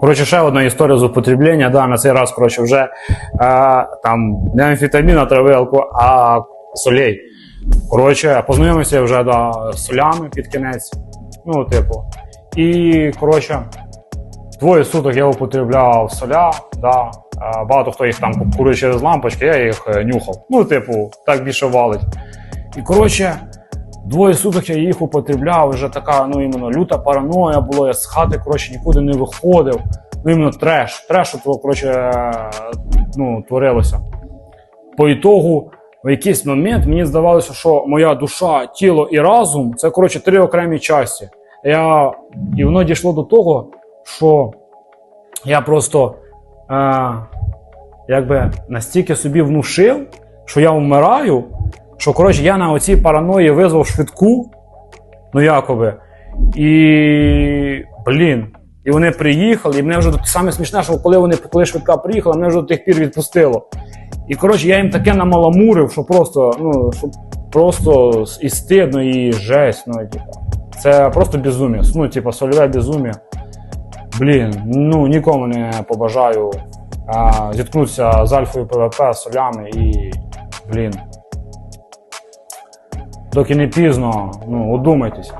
Коротше, ще одна історія з употреблення. Да, на цей раз, коротше, вже е, там не амфетаміна, трави, а солей. Коротше, познайомився вже да, з солями під кінець. Ну, типу. І, коротше, двоє суток я употребляв соля. Да. Багато хто їх там курить через лампочки, я їх е, нюхав. Ну, типу, так більше валить. І коротше, двоє суток я їх употребляв, вже така, ну іменно люта параноя була, я з хати, коротше, нікуди не виходив. Ну, іменно треш. Треш, то, коротше, ну, творилося. По ітогу, в якийсь момент мені здавалося, що моя душа, тіло і разум це, коротше, три окремі часті. Я... І воно дійшло до того, що я просто е, якби настільки собі внушив, що я вмираю, що коротше я на оцій параної визвав швидку, ну якоби. І блін. І вони приїхали, і мене вже саме смішне, що коли вони коли швидка приїхала, мене вже до тих пір відпустило. І коротше, я їм таке намаламурив, що просто, ну, що просто і стидно, і жесть. Ну, типа. Це просто безумие. Ну, типа, сольове безумие. Блін, ну нікому не побажаю а, зіткнутися з альфою ПВП, солями і. Блін. Доки не пізно, ну, одумайтесь.